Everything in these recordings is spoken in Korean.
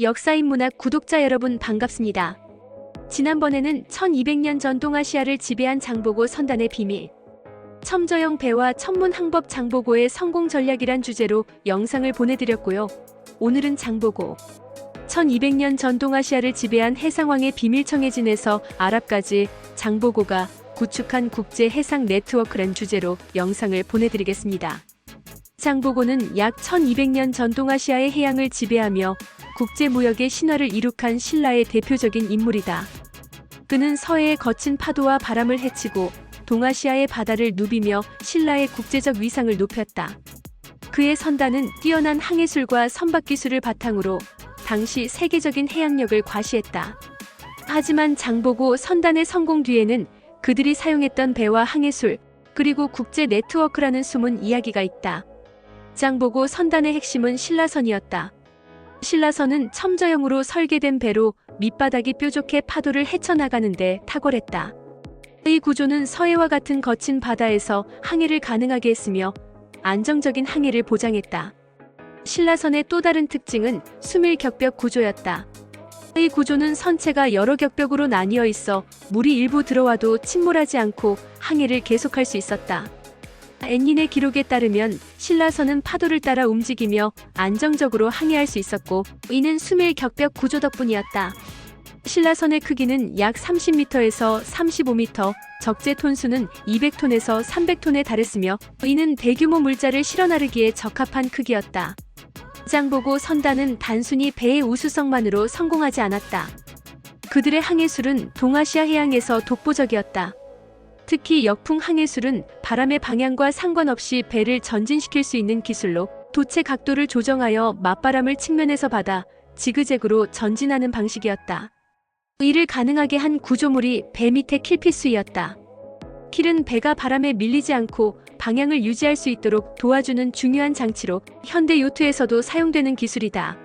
역사인 문학 구독자 여러분 반갑습니다. 지난번에는 1200년 전 동아시아를 지배한 장보고 선단의 비밀, 첨저형 배와 천문항법 장보고의 성공 전략이란 주제로 영상을 보내드렸고요. 오늘은 장보고, 1200년 전 동아시아를 지배한 해상왕의 비밀청해진에서 아랍까지 장보고가 구축한 국제 해상 네트워크란 주제로 영상을 보내드리겠습니다. 장보고는 약 1200년 전 동아시아의 해양을 지배하며 국제무역의 신화를 이룩한 신라의 대표적인 인물이다. 그는 서해의 거친 파도와 바람을 헤치고 동아시아의 바다를 누비며 신라의 국제적 위상을 높였다. 그의 선단은 뛰어난 항해술과 선박 기술을 바탕으로 당시 세계적인 해양력을 과시했다. 하지만 장보고 선단의 성공 뒤에는 그들이 사용했던 배와 항해술, 그리고 국제 네트워크라는 숨은 이야기가 있다. 장보고 선단의 핵심은 신라선이었다. 신라선은 첨저형으로 설계된 배로 밑바닥이 뾰족해 파도를 헤쳐나가는데 탁월했다. 이 구조는 서해와 같은 거친 바다에서 항해를 가능하게 했으며 안정적인 항해를 보장했다. 신라선의 또 다른 특징은 수밀 격벽 구조였다. 이 구조는 선체가 여러 격벽으로 나뉘어 있어 물이 일부 들어와도 침몰하지 않고 항해를 계속할 수 있었다. 앤닌의 기록에 따르면 신라선은 파도를 따라 움직이며 안정적으로 항해할 수 있었고 이는 수밀 격벽 구조 덕분이었다. 신라선의 크기는 약 30m에서 35m, 적재 톤수는 200톤에서 300톤에 달했으며 이는 대규모 물자를 실어 나르기에 적합한 크기였다. 장보고 선단은 단순히 배의 우수성만으로 성공하지 않았다. 그들의 항해술은 동아시아 해양에서 독보적이었다. 특히 역풍 항해술은 바람의 방향과 상관없이 배를 전진시킬 수 있는 기술로 도체 각도를 조정하여 맞바람을 측면에서 받아 지그재그로 전진하는 방식이었다. 이를 가능하게 한 구조물이 배 밑에 킬피스이었다. 킬은 배가 바람에 밀리지 않고 방향을 유지할 수 있도록 도와주는 중요한 장치로 현대 요트에서도 사용되는 기술이다.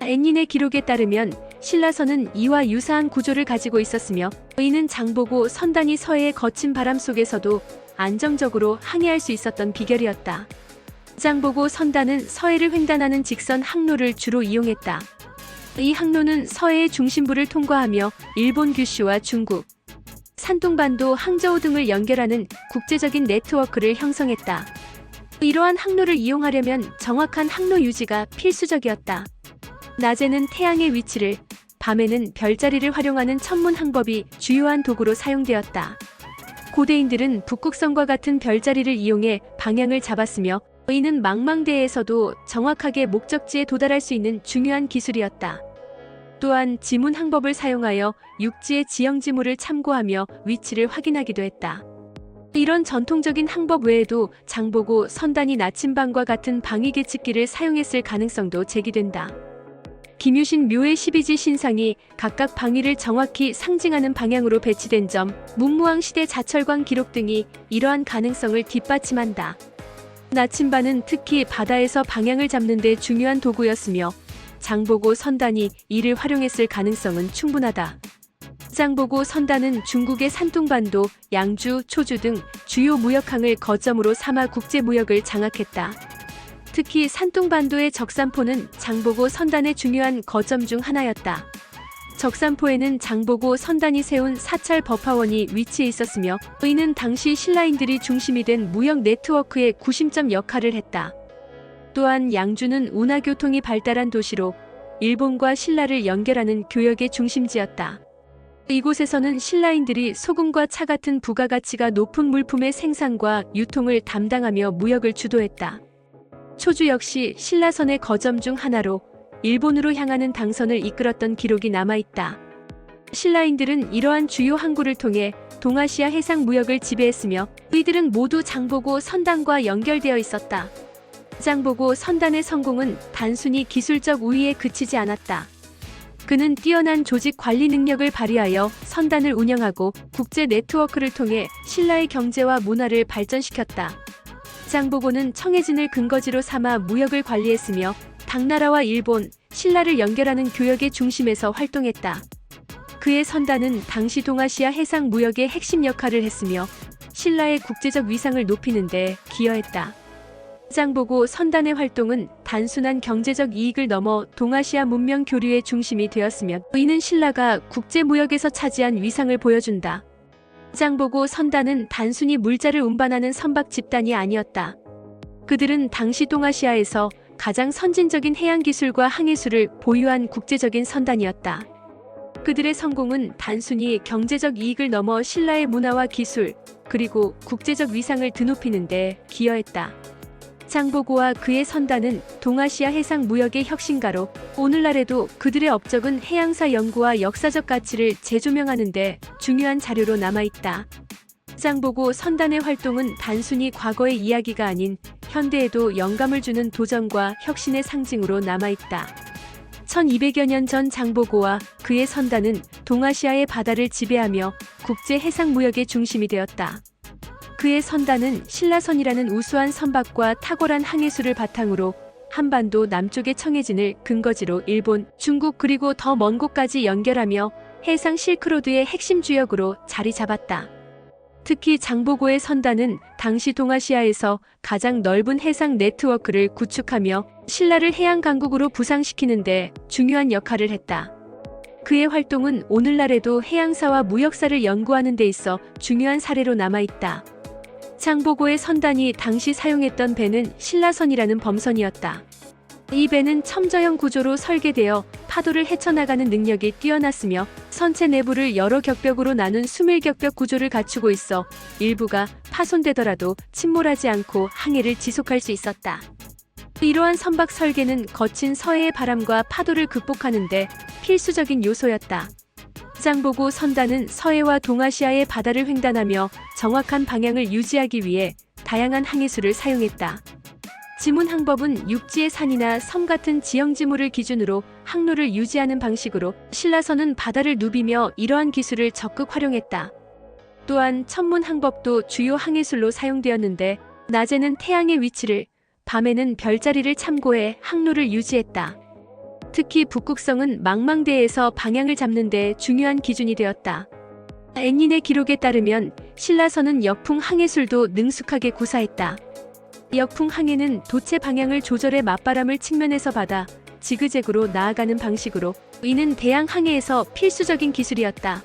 앤닌의 기록에 따르면 신라선은 이와 유사한 구조를 가지고 있었으며 이는 장보고 선단이 서해의 거친 바람 속에서도 안정적으로 항해할 수 있었던 비결이었다. 장보고 선단은 서해를 횡단하는 직선 항로를 주로 이용했다. 이 항로는 서해의 중심부를 통과하며 일본 규슈와 중국, 산둥반도 항저우 등을 연결하는 국제적인 네트워크를 형성했다. 이러한 항로를 이용하려면 정확한 항로 유지가 필수적이었다. 낮에는 태양의 위치를, 밤에는 별자리를 활용하는 천문 항법이 주요한 도구로 사용되었다. 고대인들은 북극성과 같은 별자리를 이용해 방향을 잡았으며 이는 망망대해에서도 정확하게 목적지에 도달할 수 있는 중요한 기술이었다. 또한 지문 항법을 사용하여 육지의 지형 지물을 참고하며 위치를 확인하기도 했다. 이런 전통적인 항법 외에도 장보고 선단이 나침반과 같은 방위 계측기를 사용했을 가능성도 제기된다. 김유신 묘의 12지 신상이 각각 방위를 정확히 상징하는 방향으로 배치된 점, 문무왕 시대 자철광 기록 등이 이러한 가능성을 뒷받침한다. 나침반은 특히 바다에서 방향을 잡는 데 중요한 도구였으며 장보고 선단이 이를 활용했을 가능성은 충분하다. 장보고 선단은 중국의 산둥반도, 양주, 초주 등 주요 무역항을 거점으로 삼아 국제 무역을 장악했다. 특히 산둥반도의 적산포는 장보고 선단의 중요한 거점 중 하나였다. 적산포에는 장보고 선단이 세운 사찰 법화원이 위치해 있었으며 이는 당시 신라인들이 중심이 된 무역 네트워크의 구심점 역할을 했다. 또한 양주는 운하교통이 발달한 도시로 일본과 신라를 연결하는 교역의 중심지였다. 이곳에서는 신라인들이 소금과 차 같은 부가가치가 높은 물품의 생산과 유통을 담당하며 무역을 주도했다. 초주 역시 신라선의 거점 중 하나로 일본으로 향하는 당선을 이끌었던 기록이 남아있다. 신라인들은 이러한 주요 항구를 통해 동아시아 해상 무역을 지배했으며 이들은 모두 장보고 선단과 연결되어 있었다. 장보고 선단의 성공은 단순히 기술적 우위에 그치지 않았다. 그는 뛰어난 조직 관리 능력을 발휘하여 선단을 운영하고 국제 네트워크를 통해 신라의 경제와 문화를 발전시켰다. 장보고는 청해진을 근거지로 삼아 무역을 관리했으며 당나라와 일본, 신라를 연결하는 교역의 중심에서 활동했다. 그의 선단은 당시 동아시아 해상 무역의 핵심 역할을 했으며 신라의 국제적 위상을 높이는 데 기여했다. 장보고 선단의 활동은 단순한 경제적 이익을 넘어 동아시아 문명 교류의 중심이 되었으며 이는 신라가 국제 무역에서 차지한 위상을 보여준다. 장보고 선단은 단순히 물자를 운반하는 선박 집단이 아니었다. 그들은 당시 동아시아에서 가장 선진적인 해양 기술과 항해술을 보유한 국제적인 선단이었다. 그들의 성공은 단순히 경제적 이익을 넘어 신라의 문화와 기술, 그리고 국제적 위상을 드높이는 데 기여했다. 장보고와 그의 선단은 동아시아 해상 무역의 혁신가로 오늘날에도 그들의 업적은 해양사 연구와 역사적 가치를 재조명하는 데 중요한 자료로 남아있다. 장보고 선단의 활동은 단순히 과거의 이야기가 아닌 현대에도 영감을 주는 도전과 혁신의 상징으로 남아있다. 1200여 년 전 장보고와 그의 선단은 동아시아의 바다를 지배하며 국제 해상 무역의 중심이 되었다. 그의 선단은 신라선이라는 우수한 선박과 탁월한 항해술을 바탕으로 한반도 남쪽의 청해진을 근거지로 일본, 중국 그리고 더 먼 곳까지 연결하며 해상 실크로드의 핵심 주역으로 자리 잡았다. 특히 장보고의 선단은 당시 동아시아에서 가장 넓은 해상 네트워크를 구축하며 신라를 해양 강국으로 부상시키는데 중요한 역할을 했다. 그의 활동은 오늘날에도 해양사와 무역사를 연구하는 데 있어 중요한 사례로 남아있다. 장보고의 선단이 당시 사용했던 배는 신라선이라는 범선이었다. 이 배는 첨저형 구조로 설계되어 파도를 헤쳐나가는 능력이 뛰어났으며 선체 내부를 여러 격벽으로 나눈 수밀격벽 구조를 갖추고 있어 일부가 파손되더라도 침몰하지 않고 항해를 지속할 수 있었다. 이러한 선박 설계는 거친 서해의 바람과 파도를 극복하는데 필수적인 요소였다. 장보고 선단은 서해와 동아시아의 바다를 횡단하며 정확한 방향을 유지하기 위해 다양한 항해술을 사용했다. 지문 항법은 육지의 산이나 섬 같은 지형 지물을 기준으로 항로를 유지하는 방식으로 신라선은 바다를 누비며 이러한 기술을 적극 활용했다. 또한 천문 항법도 주요 항해술로 사용되었는데 낮에는 태양의 위치를 밤에는 별자리를 참고해 항로를 유지했다. 특히 북극성은 망망대해에서 방향을 잡는 데 중요한 기준이 되었다. 앤닌의 기록에 따르면 신라선은 역풍 항해술도 능숙하게 구사했다. 역풍 항해는 도체 방향을 조절해 맞바람을 측면에서 받아 지그재그로 나아가는 방식으로 이는 대양 항해에서 필수적인 기술이었다.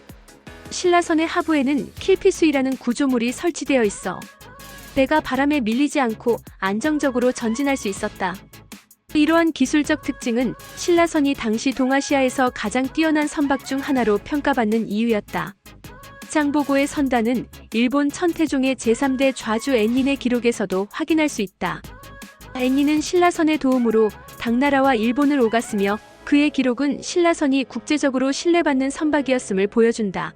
신라선의 하부에는 킬피수이라는 구조물이 설치되어 있어 배가 바람에 밀리지 않고 안정적으로 전진할 수 있었다. 이러한 기술적 특징은 신라선이 당시 동아시아에서 가장 뛰어난 선박 중 하나로 평가받는 이유였다. 장보고의 선단은 일본 천태종의 제3대 좌주 앤닌의 기록에서도 확인할 수 있다. 앤닌은 신라선의 도움으로 당나라와 일본을 오갔으며 그의 기록은 신라선이 국제적으로 신뢰받는 선박이었음을 보여준다.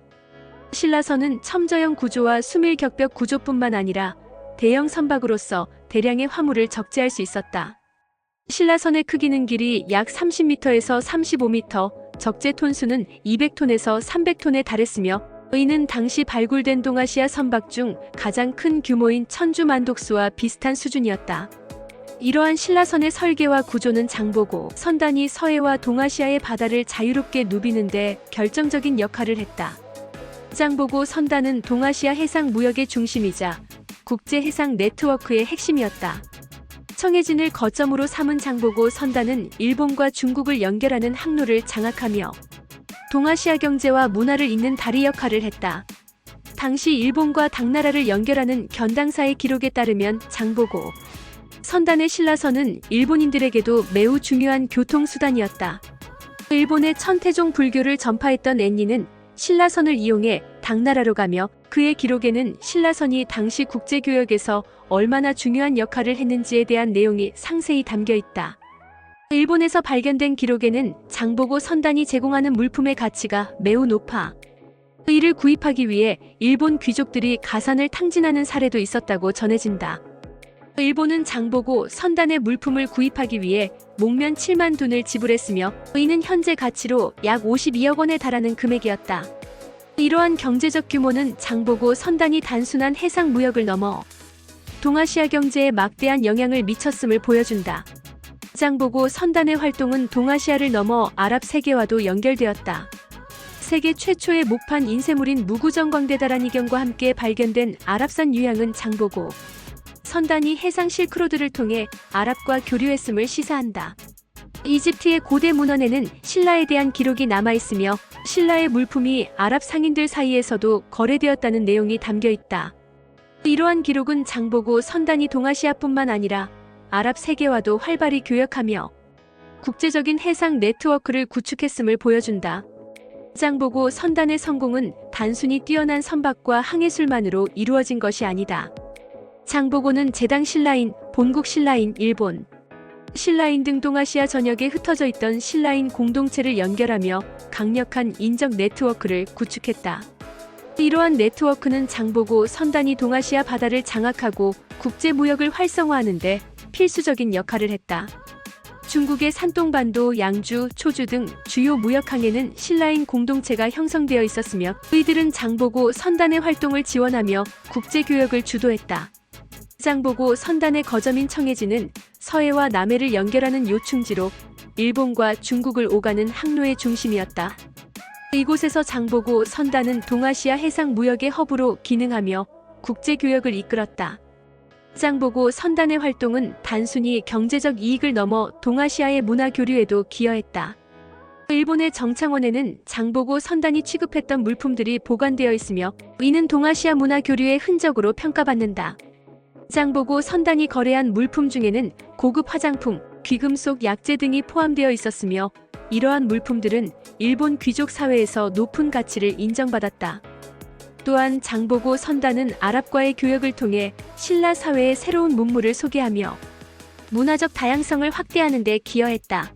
신라선은 첨저형 구조와 수밀 격벽 구조뿐만 아니라 대형 선박으로서 대량의 화물을 적재할 수 있었다. 신라선의 크기는 길이 약 30m에서 35m, 적재 톤수는 200톤에서 300톤에 달했으며 이는 당시 발굴된 동아시아 선박 중 가장 큰 규모인 천주 만독수와 비슷한 수준이었다. 이러한 신라선의 설계와 구조는 장보고 선단이 서해와 동아시아의 바다를 자유롭게 누비는데 결정적인 역할을 했다. 장보고 선단은 동아시아 해상 무역의 중심이자 국제 해상 네트워크의 핵심이었다. 청해진을 거점으로 삼은 장보고 선단은 일본과 중국을 연결하는 항로를 장악하며 동아시아 경제와 문화를 잇는 다리 역할을 했다. 당시 일본과 당나라를 연결하는 견당사의 기록에 따르면 장보고 선단의 신라선은 일본인들에게도 매우 중요한 교통수단이었다. 일본의 천태종 불교를 전파했던 앤니는 신라선을 이용해 당나라로 가며 그의 기록에는 신라선이 당시 국제교역에서 얼마나 중요한 역할을 했는지에 대한 내용이 상세히 담겨 있다. 일본에서 발견된 기록에는 장보고 선단이 제공하는 물품의 가치가 매우 높아 이를 구입하기 위해 일본 귀족들이 가산을 탕진하는 사례도 있었다고 전해진다. 일본은 장보고 선단의 물품을 구입하기 위해 목면 7만 돈을 지불했으며 이는 현재 가치로 약 52억 원에 달하는 금액이었다. 이러한 경제적 규모는 장보고 선단이 단순한 해상 무역을 넘어 동아시아 경제에 막대한 영향을 미쳤음을 보여준다. 장보고 선단의 활동은 동아시아를 넘어 아랍 세계와도 연결되었다. 세계 최초의 목판 인쇄물인 무구정광대다란 이경과 함께 발견된 아랍산 유향은 장보고 선단이 해상 실크로드를 통해 아랍과 교류했음을 시사한다. 이집트의 고대 문헌에는 신라에 대한 기록이 남아 있으며 신라의 물품이 아랍 상인들 사이에서도 거래되었다는 내용이 담겨 있다. 이러한 기록은 장보고 선단이 동아시아뿐만 아니라 아랍 세계와도 활발히 교역하며 국제적인 해상 네트워크를 구축했음을 보여준다. 장보고 선단의 성공은 단순히 뛰어난 선박과 항해술만으로 이루어진 것이 아니다. 장보고는 제당 신라인, 본국 신라인, 일본, 신라인 등 동아시아 전역에 흩어져 있던 신라인 공동체를 연결하며 강력한 인적 네트워크를 구축했다. 이러한 네트워크는 장보고 선단이 동아시아 바다를 장악하고 국제 무역을 활성화하는데 필수적인 역할을 했다. 중국의 산동반도, 양주, 초주 등 주요 무역 항에는 신라인 공동체가 형성되어 있었으며 이들은 장보고 선단의 활동을 지원하며 국제 교역을 주도했다. 장보고 선단의 거점인 청해지는 서해와 남해를 연결하는 요충지로 일본과 중국을 오가는 항로의 중심이었다. 이곳에서 장보고 선단은 동아시아 해상 무역의 허브로 기능하며 국제 교역을 이끌었다. 장보고 선단의 활동은 단순히 경제적 이익을 넘어 동아시아의 문화 교류에도 기여했다. 일본의 정창원에는 장보고 선단이 취급했던 물품들이 보관되어 있으며 이는 동아시아 문화 교류의 흔적으로 평가받는다. 장보고 선단이 거래한 물품 중에는 고급 화장품, 귀금속 약재 등이 포함되어 있었으며 이러한 물품들은 일본 귀족 사회에서 높은 가치를 인정받았다. 또한 장보고 선단은 아랍과의 교역을 통해 신라 사회의 새로운 문물을 소개하며 문화적 다양성을 확대하는 데 기여했다.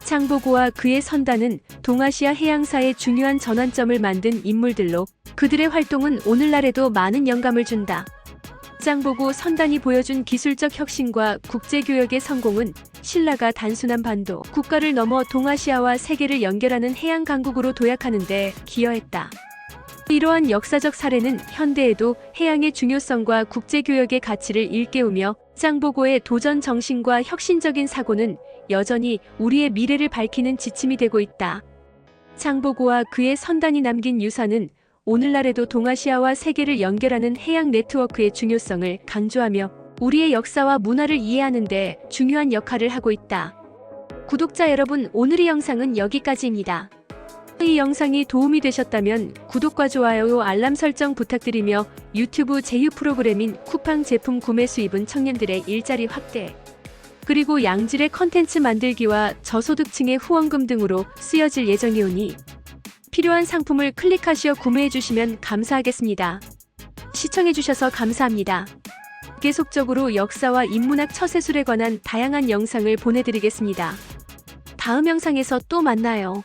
장보고와 그의 선단은 동아시아 해양사의 중요한 전환점을 만든 인물들로 그들의 활동은 오늘날에도 많은 영감을 준다. 장보고 선단이 보여준 기술적 혁신과 국제교역의 성공은 신라가 단순한 반도 국가를 넘어 동아시아와 세계를 연결하는 해양 강국으로 도약하는 데 기여했다. 이러한 역사적 사례는 현대에도 해양의 중요성과 국제교역의 가치를 일깨우며 장보고의 도전 정신과 혁신적인 사고는 여전히 우리의 미래를 밝히는 지침이 되고 있다. 장보고와 그의 선단이 남긴 유산은 오늘날에도 동아시아와 세계를 연결하는 해양 네트워크의 중요성을 강조하며 우리의 역사와 문화를 이해하는 데 중요한 역할을 하고 있다. 구독자 여러분, 오늘의 영상은 여기까지입니다. 이 영상이 도움이 되셨다면 구독과 좋아요, 알람 설정 부탁드리며 유튜브 제휴 프로그램인 쿠팡 제품 구매 수입은 청년들의 일자리 확대, 그리고 양질의 컨텐츠 만들기와 저소득층의 후원금 등으로 쓰여질 예정이오니 필요한 상품을 클릭하시어 구매해 주시면 감사하겠습니다. 시청해 주셔서 감사합니다. 계속적으로 역사와 인문학 처세술에 관한 다양한 영상을 보내드리겠습니다. 다음 영상에서 또 만나요.